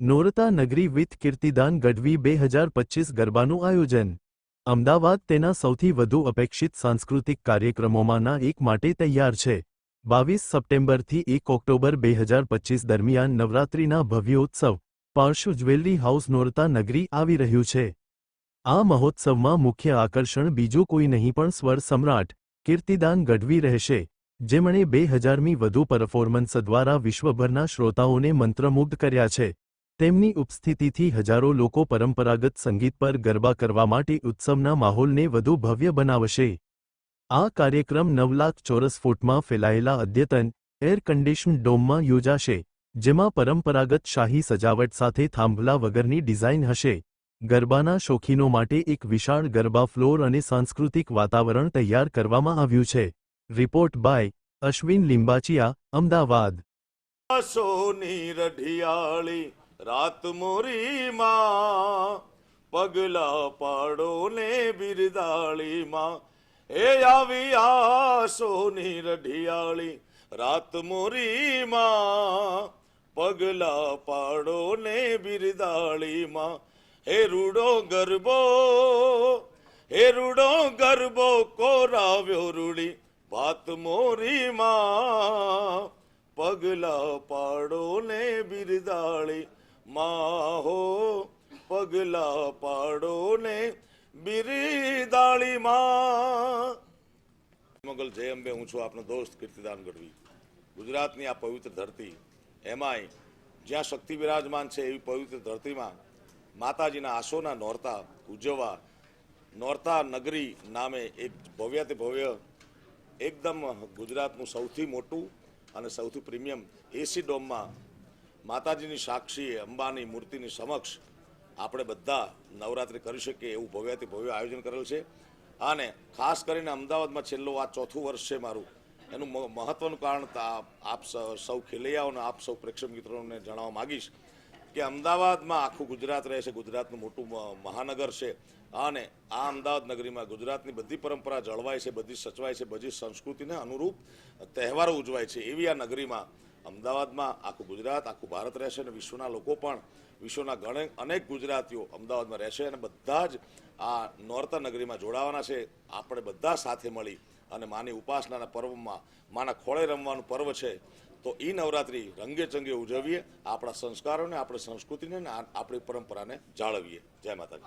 નોરતા નગરી વિથ કીર્તિદાન ગઢવી બે હજાર પચીસ ગરબાનું આયોજન. અમદાવાદ તેના સૌથી વધુ અપેક્ષિત સાંસ્કૃતિક કાર્યક્રમોમાંના એક માટે તૈયાર છે. બાવીસ સપ્ટેમ્બરથી એક ઓક્ટોબર બે હજાર પચીસ દરમિયાન નવરાત્રિના ભવ્યોત્સવ પાર્શુ જ્વેલરી હાઉસ નોરતા નગરી આવી રહ્યું છે. આ મહોત્સવમાં મુખ્ય આકર્ષણ બીજું કોઈ નહીં પણ સ્વર સમ્રાટ, કીર્તિદાન ગઢવી રહેશે, જેમણે બે હજારમી વધુ પરફોર્મન્સ દ્વારા વિશ્વભરના શ્રોતાઓને મંત્રમુગ્ધ કર્યા છે. તેમની ઉપસ્થિતિથી હજારો લોકો પરંપરાગત સંગીત પર ગરબા કરવા માટે ઉત્સવના માહોલને વધુ ભવ્ય બનાવશે. આ કાર્યક્રમ નવ લાખ ચોરસ ફૂટમાં ફેલાયેલા અદ્યતન એર કન્ડિશન ડોમમાં યોજાશે, જેમાં પરંપરાગત શાહી સજાવટ સાથે થાંભલા વગરની ડિઝાઇન હશે. ગરબાના શોખીનો માટે એક વિશાળ ગરબા ફ્લોર અને સાંસ્કૃતિક વાતાવરણ તૈયાર કરવામાં આવ્યું છે. Report by Ashwin Limbachiya, Ahmedabad. સોની રઢિયાળી રાત મોરી માં પગલા પાડો ને બિરદાળી માં એ આવી આ સોની રઢિયાળી રાત મોરી માં પગલા પાડો ને બિરદાળી માં હે રૂડો ગરબો, હે રૂડો ગરબો કોરાવ્યો રૂડી ભાત મોરી માં પગલા પાડો ને બિરદાળી માહો પગલા પાડો ને બિરદાળી માં જય અંબે, હું છું આપનો દોસ્ત કીર્તિદાન ગઢવી. ગુજરાતની આ પવિત્ર ધરતી, એમાંય જ્યાં શક્તિ વિરાજમાન છે એવી પવિત્ર ધરતીમાં માતાજીના આંસોના નોરતા, ઉજવવા, નોરતા નગરી નામે એક ભવ્ય તે ભવ્ય, એકદમ ગુજરાતનું સૌથી મોટું અને સૌથી પ્રીમિયમ એસી ડોમમાં માતાજીની સાક્ષી, અંબાની મૂર્તિની સમક્ષ આપણે બધા નવરાત્રિ કરી શકીએ એવું ભવ્યથી ભવ્ય આયોજન કરેલ છે. અને ખાસ કરીને અમદાવાદમાં છેલ્લું આ ચોથું વર્ષ છે મારું. એનું મહત્વનું કારણ આપ સૌ ખેલૈયાઓને, આપ સૌ પ્રેક્ષક મિત્રોને જણાવવા માગીશ કે અમદાવાદમાં આખું ગુજરાત રહે છે, ગુજરાતનું મોટું મહાનગર છે. અને આ અમદાવાદ નગરીમાં ગુજરાતની બધી પરંપરા જળવાય છે, બધી સચવાય છે, બધી સંસ્કૃતિને અનુરૂપ તહેવારો ઉજવાય છે. એવી આ નગરીમાં અમદાવાદમાં આખું ગુજરાત, આખું ભારત રહેશે અને વિશ્વના લોકો પણ, વિશ્વના ઘણે અનેક ગુજરાતીઓ અમદાવાદમાં રહેશે અને બધા જ આ નોર્તા નગરીમાં જોડાવાના છે. આપણે બધા સાથે મળી અને માની ઉપાસનાના પર્વમાં, માના ખોળે રમવાનું પર્વ છે. તો એ નવરાત્રિ રંગે ચંગે ઉજવીએ, આપણા સંસ્કારોને, આપણી સંસ્કૃતિને આપણી પરંપરાને જાળવીએ. જય માતાજી.